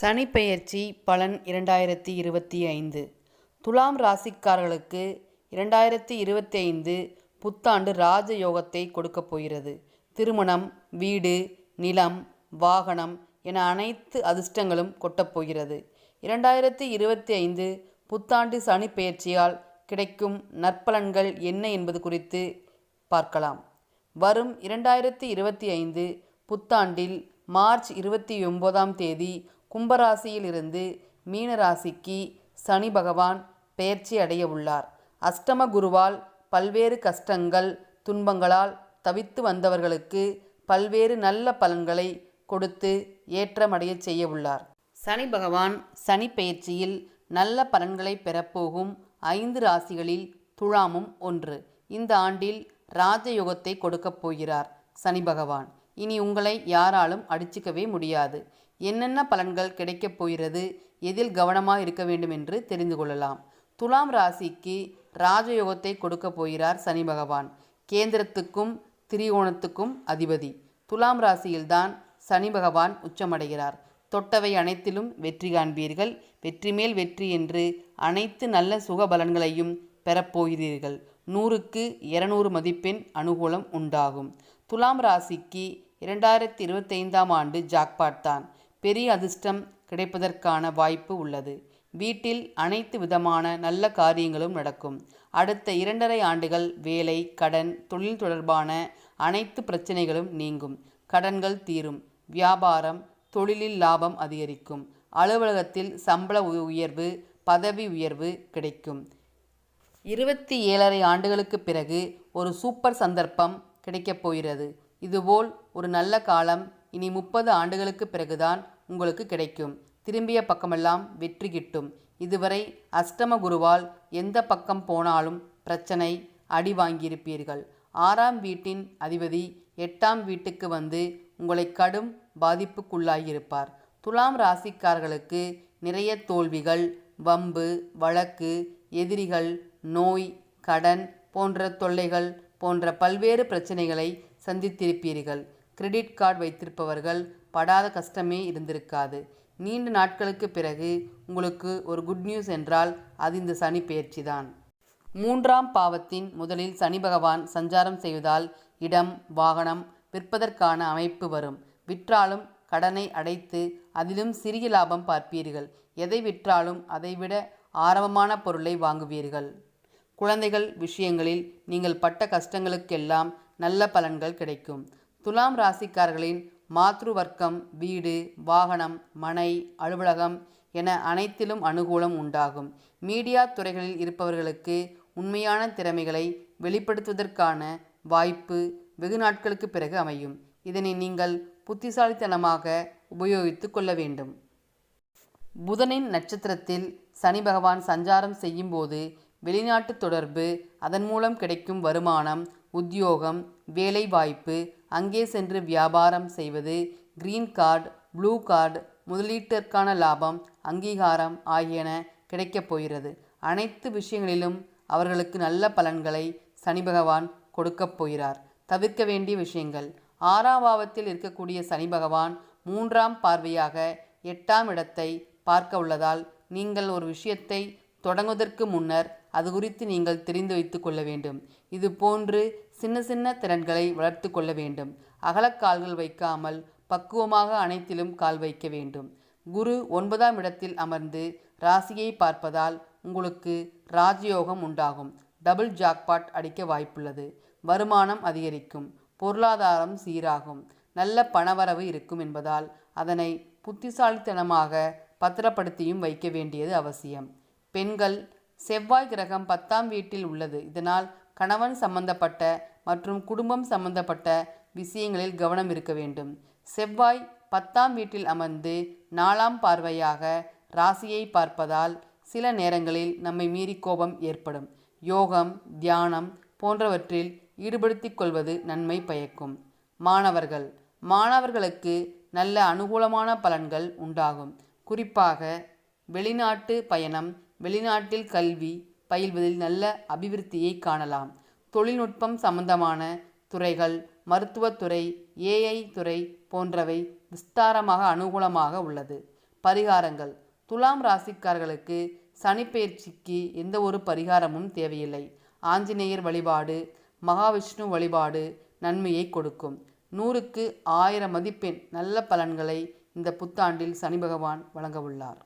சனிப்பெயர்ச்சி பலன் இரண்டாயிரத்தி இருபத்தி ஐந்து. துலாம் ராசிக்காரர்களுக்கு இரண்டாயிரத்தி இருபத்தி ஐந்து புத்தாண்டு ராஜயோகத்தை கொடுக்கப் போகிறது. திருமணம் வீடு நிலம் வாகனம் என அனைத்து அதிர்ஷ்டங்களும் கொட்டப்போகிறது இரண்டாயிரத்தி இருபத்தி ஐந்து புத்தாண்டு சனி பெயர்ச்சியால் கிடைக்கும் நற்பலன்கள் என்ன என்பது குறித்து பார்க்கலாம். வரும் இரண்டாயிரத்தி இருபத்தி ஐந்து புத்தாண்டில் மார்ச் இருபத்தி ஒன்பதாம் தேதி கும்பராசியிலிருந்து மீனராசிக்கு சனி பகவான் பெயர்ச்சி அடைய உள்ளார். அஷ்டம குருவால் பல்வேறு கஷ்டங்கள் துன்பங்களால் தவித்து வந்தவர்களுக்கு பல்வேறு நல்ல பலன்களை கொடுத்து ஏற்றமடையச் செய்ய உள்ளார். சனி பகவான் சனி பெயர்ச்சியில் நல்ல பலன்களை பெறப்போகும் ஐந்து ராசிகளில் துழாமும் ஒன்று. இந்த ஆண்டில் ராஜயோகத்தை கொடுக்கப் போகிறார் சனி பகவான். இனி உங்களை யாராலும் அடிச்சுக்கவே முடியாது. என்னென்ன பலன்கள் கிடைக்கப் போகிறது? எதில் கவனமாக இருக்க வேண்டும் என்று தெரிந்து கொள்ளலாம். துலாம் ராசிக்கு ராஜயோகத்தை கொடுக்கப் போகிறார் சனி பகவான். கேந்திரத்துக்கும் திரிகோணத்துக்கும் அதிபதி. துலாம் ராசியில்தான் சனி பகவான் உச்சமடைகிறார். தொட்டவை அனைத்திலும் வெற்றி காண்பீர்கள். வெற்றி மேல் வெற்றி என்று அனைத்து நல்ல சுக பலன்களையும் பெறப்போகிறீர்கள் நூறுக்கு இருநூறு மதிப்பெண் அனுகூலம் உண்டாகும். துலாம் ராசிக்கு இரண்டாயிரத்தி இருபத்தைந்தாம் ஆண்டு ஜாக்பாட் தான். பெரிய அதிர்ஷ்டம் கிடைப்பதற்கான வாய்ப்பு உள்ளது. வீட்டில் அனைத்து விதமான நல்ல காரியங்களும் நடக்கும். அடுத்த இரண்டரை ஆண்டுகள் வேலை கடன் தொழில் தொடர்பான அனைத்து பிரச்சனைகளும் நீங்கும். கடன்கள் தீரும். வியாபாரம் தொழிலில் லாபம் அதிகரிக்கும். அலுவலகத்தில் சம்பள உயர்வு பதவி உயர்வு கிடைக்கும். இருபத்தி ஏழரை ஆண்டுகளுக்கு பிறகு ஒரு சூப்பர் சந்தர்ப்பம் கிடைக்கப் போகிறது. இதுபோல் ஒரு நல்ல காலம் இனி முப்பது ஆண்டுகளுக்கு பிறகுதான் உங்களுக்கு கிடைக்கும். திரும்பிய பக்கமெல்லாம் வெற்றி கிட்டும். இதுவரை அஷ்டம குருவால் எந்த பக்கம் போனாலும் பிரச்சனை அடி வாங்கியிருப்பீர்கள். ஆறாம் வீட்டின் அதிபதி எட்டாம் வீட்டுக்கு வந்து உங்களை கடும் பாதிப்புக்குள்ளாகியிருப்பார் துலாம் ராசிக்காரர்களுக்கு நிறைய தோல்விகள் வம்பு வழக்கு எதிரிகள் நோய் கடன் போன்ற தொல்லைகள் போன்ற பல்வேறு பிரச்சனைகளை சந்தித்திருப்பீர்கள். கிரெடிட் கார்டு வைத்திருப்பவர்கள் படாத கஷ்டமே இருந்திருக்காது. நீண்ட நாட்களுக்கு பிறகு உங்களுக்கு ஒரு குட் நியூஸ் என்றால் அது இந்த சனி பெயர்ச்சி தான் மூன்றாம் பாவத்தின் முதலில் சனி பகவான் சஞ்சாரம் செய்வதால் இடம் வாகனம் விற்பதற்கான அமைப்பு வரும். விற்றாலும் கடனை அடைத்து அதிலும் சிறிய லாபம் பார்ப்பீர்கள். எதை விற்றாலும் அதைவிட ஆரம்பமான பொருளை வாங்குவீர்கள். குழந்தைகள் விஷயங்களில் நீங்கள் பட்ட கஷ்டங்களுக்கெல்லாம் நல்ல பலன்கள் கிடைக்கும். துலாம் ராசிக்காரர்களின் மாத்ரு வர்க்கம் வீடு வாகனம் மனை அலுவலகம் என அனைத்திலும் அனுகூலம் உண்டாகும். மீடியா துறைகளில் இருப்பவர்களுக்கு உண்மையான திறமைகளை வெளிப்படுத்துவதற்கான வாய்ப்பு வெகு நாட்களுக்கு பிறகு அமையும். இதனை நீங்கள் புத்திசாலித்தனமாக உபயோகித்து கொள்ள வேண்டும். புதனின் நட்சத்திரத்தில் சனி பகவான் சஞ்சாரம் செய்யும்போது வெளிநாட்டு தொடர்பு அதன் மூலம் கிடைக்கும் வருமானம் உத்தியோகம் வேலைவாய்ப்பு அங்கே சென்று வியாபாரம் செய்வது கிரீன் கார்டு ப்ளூ கார்டு முதலீட்டிற்கான லாபம் அங்கீகாரம் ஆகியன கிடைக்கப் போகிறது. அனைத்து விஷயங்களிலும் அவர்களுக்கு நல்ல பலன்களை சனி பகவான் கொடுக்கப் போகிறார். தவிர்க்க வேண்டிய விஷயங்கள். ஆறாம் பாவத்தில் இருக்கக்கூடிய சனி பகவான் மூன்றாம் பார்வையாக எட்டாம் இடத்தை பார்க்க உள்ளதால் நீங்கள் ஒரு விஷயத்தை தொடங்குவதற்கு முன்னர் அது குறித்து நீங்கள் தெரிந்து வைத்து கொள்ள வேண்டும். இது போன்று சின்ன சின்ன திறன்களை வளர்த்து கொள்ள வேண்டும். அகலக்கால்கள் வைக்காமல் பக்குவமாக அனைத்திலும் கால் வைக்க வேண்டும். குரு ஒன்பதாம் இடத்தில் அமர்ந்து ராசியை பார்ப்பதால் உங்களுக்கு ராஜயோகம் உண்டாகும். டபுள் ஜாக்பாட் அடிக்க வாய்ப்புள்ளது. வருமானம் அதிகரிக்கும். பொருளாதாரம் சீராகும். நல்ல பணவரவு இருக்கும் என்பதால் அதனை புத்திசாலித்தனமாக பத்திரப்படுத்தியும் வைக்க வேண்டியது அவசியம். பெண்கள் செவ்வாய் கிரகம் பத்தாம் வீட்டில் உள்ளது. இதனால் கணவன் சம்பந்தப்பட்ட மற்றும் குடும்பம் சம்பந்தப்பட்ட விஷயங்களில் கவனம் இருக்க வேண்டும். செவ்வாய் பத்தாம் வீட்டில் அமர்ந்து நாலாம் பார்வையாக ராசியை பார்ப்பதால் சில நேரங்களில் நம்மை மீறி கோபம் ஏற்படும். யோகம் தியானம் போன்றவற்றில் ஈடுபடுத்திக் கொள்வது நன்மை பயக்கும். மாணவர்கள். மாணவர்களுக்கு நல்ல அனுகூலமான பலன்கள் உண்டாகும். குறிப்பாக வெளிநாட்டு பயணம் வெளிநாட்டில் கல்வி பயில்வதில் நல்ல அபிவிருத்தியை காணலாம். தொழில்நுட்பம் சம்பந்தமான துறைகள் மருத்துவத்துறை ஏஐ துறை போன்றவை விஸ்தாரமாக அனுகூலமாக உள்ளது. பரிகாரங்கள். துலாம் ராசிக்காரர்களுக்கு சனிப்பெயர்ச்சிக்கு எந்த ஒரு பரிகாரமும் தேவையில்லை. ஆஞ்சநேயர் வழிபாடு மகாவிஷ்ணு வழிபாடு நன்மையை கொடுக்கும். நூறுக்கு ஆயிரம் மதிப்பெண் நல்ல பலன்களை இந்த புத்தாண்டில் சனி பகவான் வழங்கவுள்ளார்